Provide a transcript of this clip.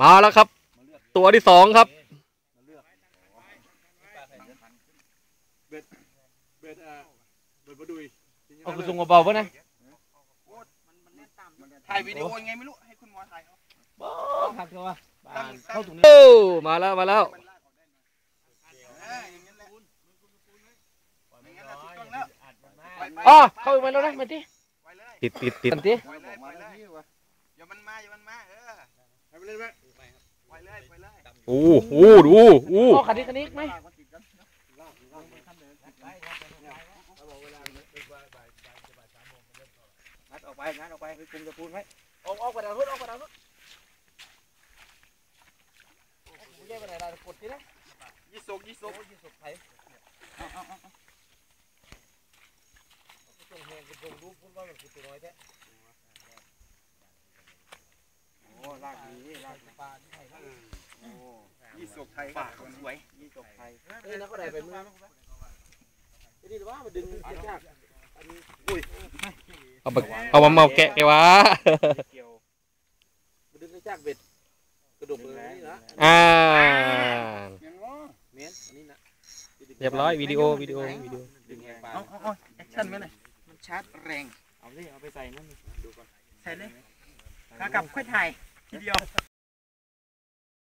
มาแล้วครับ ตัวที่สองครับเบ็ดเบ็ดอะเบ็ดมาดุยเอาคุณส่งเบาๆป่ะนะถ่ายวิดีโอยังไงไม่รู้ให้คุณหมอถ่ายเอาหักตัวตั้งตั้งโอ้มาแล้วมาแล้วเอออย่างนั้นแหละอย่างนั้นแหละถูกต้องแล้วปล่อยไปอ๋อเข้าไปแล้วนะมาดิปล่อยเลยติดติดติดติปล่ อยเลยปล่อยเลยอย่ามันมาอย่ามันมาเออให้ไปเล่นไหมปล่อยเลยปล่อยเลยโอ้โหดูโอ้คันนี้คันนี้ไหมงัดออกไปงัดออกไปคือคุมตะปูนไว้ออกออกไปดาวรุ่นออกไปดาวรุ่นไม่ใช่ไปไหนดาวกดที่นะยี่สกยี่สกยี่สิบไทยเอาเอาเอาส่งแหงกระทงรูปพูดว่ามันคือตัวน้อยแท้ โอ้ลาก ดีลากดีปลาที่ไทยโอ้ยี่สกไทยปากสวยยี่สกไทยเอ้ยแล้วก็ได้ไปมือไอ้นี่ว่ามันดึงยากเอาไปเอามาเมาแกะไงวะเกี่ยวมันดึงยากเบ็ดกระดกเลยนี่นะอ่ายังง้อเมนอันนี้นะเรียบร้อยวิดีโอวิดีโอวิดีโอดึงแหงปลาเอาเอาเอาแอคชั่นไหมเลยมันชาร์จแรงเอาเลยเอาไปใส่นั่นใส่เลยขากลับค่อยถ่ายทีเดียว